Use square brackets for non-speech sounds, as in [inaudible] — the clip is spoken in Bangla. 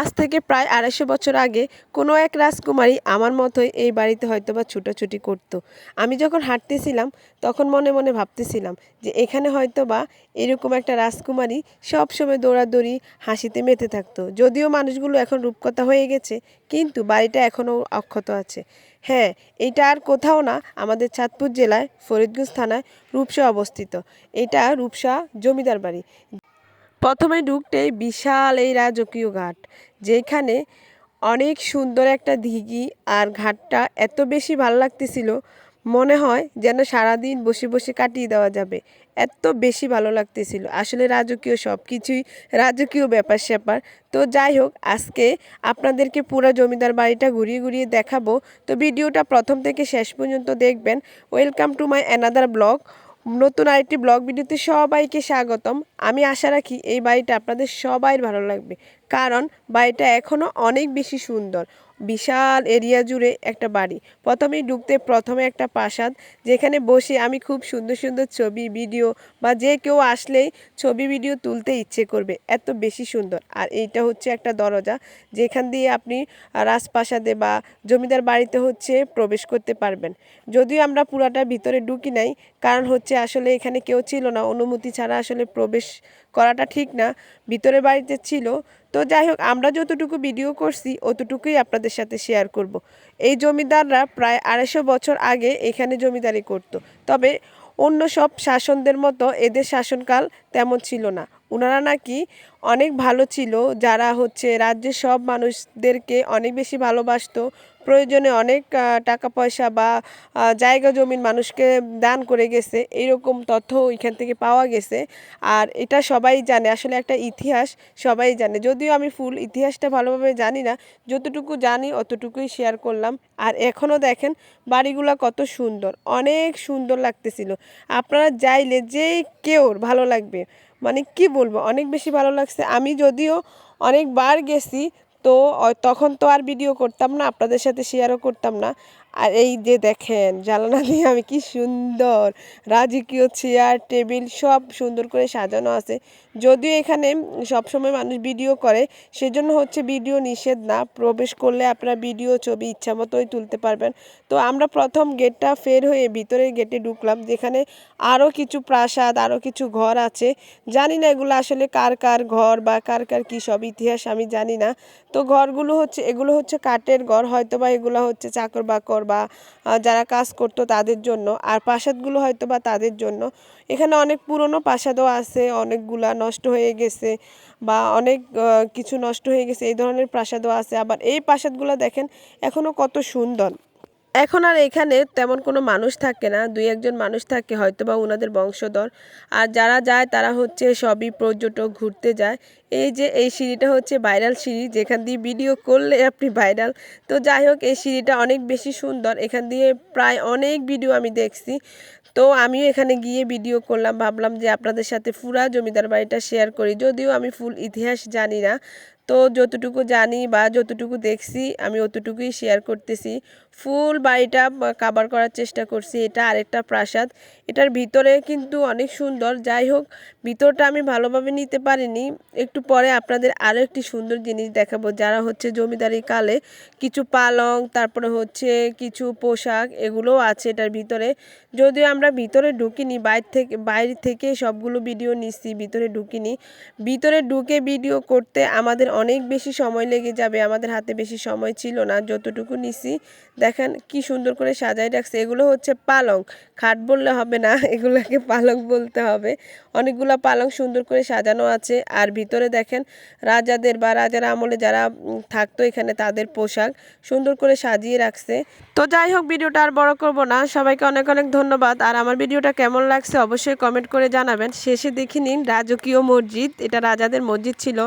আজ থেকে প্রায় আড়াইশো বছর আগে কোনো এক রাজকুমারী আমার মতোই এই বাড়িতে হয়তো বা ছুটোছুটি করতো। আমি যখন হাঁটতেছিলাম, তখন মনে মনে ভাবতেছিলাম যে এখানে হয়তো বা এরকম একটা রাজকুমারী সবসময় দৌড়াদৌড়ি, হাসিতে মেতে থাকতো। যদিও মানুষগুলো এখন রূপকথা হয়ে গেছে, কিন্তু বাড়িটা এখনও অক্ষত আছে। হ্যাঁ এটা আর কোথাও না, আমাদের চাঁদপুর জেলায় ফরিদগঞ্জ থানায় রূপসা অবস্থিত। এটা রূপসা জমিদার বাড়ি। প্রথমে ঢুকতেই বিশাল এই রাজকীয় ঘাট, যেখানে অনেক সুন্দর একটা দিঘি আর ঘাটটা এত বেশি ভালো লাগতেছিল, মনে হয় যেন সারাদিন বসে বসে কাটিয়ে দেওয়া যাবে। এত বেশি ভালো লাগতেছিল। আসলে রাজকীয় সব কিছুই রাজকীয় ব্যাপার স্যাপার। তো যাই হোক, আজকে আপনাদেরকে পুরো জমিদার বাড়িটা ঘুরিয়ে ঘুরিয়ে দেখাবো। তো ভিডিওটা প্রথম থেকে শেষ পর্যন্ত দেখবেন। Welcome to my another blog নতুন আরেকটি ব্লগ ভিডিওতে সবাইকে স্বাগতম। আমি আশা রাখি এই বাড়িটা আপনাদের সবাই ভালো লাগবে। কারণ বাড়িটা এখনও অনেক বেশি সুন্দর। বিশাল এরিয়া জুড়ে একটা বাড়ি। প্রথমেই ঢুকতে প্রথমে একটা প্রাসাদ, যেখানে বসে আমি খুব সুন্দর সুন্দর ছবি, ভিডিও বা যে কেউ আসলেই ছবি, ভিডিও তুলতে ইচ্ছে করবে। এত বেশি সুন্দর। আর এইটা হচ্ছে একটা দরজা, যেখান দিয়ে আপনি রাজপ্রাসাদে বা জমিদার বাড়িতে হচ্ছে প্রবেশ করতে পারবেন। যদিও আমরা পুরাটা ভিতরে ঢুকি নাই, কারণ হচ্ছে আসলে এখানে কেউ ছিল না। অনুমতি ছাড়া আসলে প্রবেশ করাটা ঠিক না। ভিতরে বাড়িতে ছিল তো যাই হোক, আমরা যতটুকু ভিডিও করছি, অতটুকুই আপনাদের সাথে শেয়ার করব। এই জমিদাররা প্রায় আড়াইশো বছর আগে এখানে জমিদারি করত। তবে অন্য সব শাসনদের মতো এদের শাসনকাল তেমন ছিল না ওনারা নাকি অনেক ভালো ছিল, যারা হচ্ছে রাজ্যের সব মানুষদেরকে অনেক বেশি ভালোবাসতো, প্রয়োজনে অনেক টাকা পয়সা বা জায়গা জমিন মানুষকে দান করে গেছে এইরকম তথ্য এখান থেকে পাওয়া গেছে। আর এটা সবাই জানে, আসলে একটা ইতিহাস সবাই জানে। যদিও আমি ফুল ইতিহাসটা ভালোভাবে জানি না, যতটুকু জানি অতটুকুই শেয়ার করলাম। আর এখনও দেখেন বাড়িগুলো কত সুন্দর, অনেক সুন্দর লাগতেছিল। আপনারা যাইলে যে কেউ ভালো লাগবে মানে কি বলব, অনেক বেশি ভালো লাগছে। আমি যদিও অনেকবার গেছি, তো তখন তো আর ভিডিও করতাম না, আপনাদের সাথে শেয়ারও করতাম না। আর এই যে দেখেন জ্বালানা দিয়ে আমি কি সুন্দর। রাজকীয় চেয়ার টেবিল সব সুন্দর করে সাজানো আছে। যদিও এখানে সবসময় মানুষ ভিডিও করে, সেজন্য হচ্ছে ভিডিও নিষেধ না। প্রবেশ করলে আপনারা ভিডিও ছবি ইচ্ছা মতোই তুলতে পারবেন। তো আমরা প্রথম গেটটা ফের হয়ে ভিতরের গেটে ঢুকলাম, যেখানে আরও কিছু প্রাসাদ আরও কিছু ঘর আছে। জানি না এগুলো আসলে কার কার ঘর বা কার কার কী সব ইতিহাস, আমি জানি না। তো ঘরগুলো হচ্ছে, এগুলো হচ্ছে কাঠের ঘর হয়তো বা এগুলো হচ্ছে চাকর বাকর বা যারা কাজ করতো তাদের জন্য। আর প্রাসাদগুলো হয়তো বা তাদের জন্য। এখানে অনেক পুরনো প্রাসাদও আছে, অনেকগুলা নষ্ট হয়ে গেছে বা অনেক কিছু নষ্ট হয়ে গেছে, এই ধরনের প্রাসাদও আছে। আবার এই প্রাসাদগুলো দেখেন এখনও কত সুন্দর। এখন আর এখানে তেমন কোনো মানুষ থাকে না। দুই একজন মানুষ থাকে হয়তো বা ওনাদের বংশধর। আর যারা যায়, তারা হচ্ছে সবই পর্যটক ঘুরতে যায়। এই যে এই সিঁড়িটা হচ্ছে ভাইরাল সিঁড়ি, যেখান দিয়ে ভিডিও করলে আপনি ভাইরাল তো যাই হোক, এই সিঁড়িটা অনেক বেশি সুন্দর। এখান দিয়ে প্রায় অনেক ভিডিও আমি দেখছি। তো আমিও এখানে গিয়ে ভিডিও করলাম, ভাবলাম যে আপনাদের সাথে পুরা জমিদার বাড়িটা শেয়ার করি। যদিও আমি ফুল ইতিহাস জানি না। তো যতটুকু জানি বা যতটুকু দেখছি, আমি অতটুকুই শেয়ার করতেছি। ফুল বাড়িটা কাবার করার চেষ্টা করছি। এটা আরেকটা প্রাসাদ। এটার ভিতরে কিন্তু অনেক সুন্দর। যাই হোক, ভিতরটা আমি ভালোভাবে নিতে পারিনি। একটু পরে আপনাদের আরও একটি সুন্দর জিনিস দেখাবো, যারা হচ্ছে জমিদারি কালে কিছু পালং, তারপরে হচ্ছে কিছু পোশাক এগুলোও আছে এটার ভিতরে। যদিও আমরা ভিতরে ঢুকিনি, বাইর থেকে, বাইরে থেকে সবগুলো ভিডিও নিচ্ছি, ভিতরে ঢুকিনি। ভিতরে ঢুকে ভিডিও করতে আমাদের অনেক বেশি সময় লেগে যাবে, আমাদের হাতে বেশি সময় ছিল না, যতটুকু নিছি দেখেন কি সুন্দর করে সাজাই রাখছে, এগুলো হচ্ছে পালং। খাট বললে হবে না, [laughs] এগুলোকে পালং বলতে হবে। অনেকগুলো পালং সুন্দর করে সাজানো আছে, আর ভিতরে দেখেন, রাজাদের বা রাজার আমলে যারা থাকতো এখানে তাদের পোশাক সুন্দর করে সাজিয়ে রাখছে। তো যাই হোক, ভিডিওটা আর বড় করব না। সবাইকে অনেক অনেক ধন্যবাদ। আর আমার ভিডিওটা কেমন লাগছে অবশ্যই কমেন্ট করে জানাবেন। শেষে দেখে নিন, রাজকীয় মসজিদ। এটা রাজাদের মসজিদ ছিল।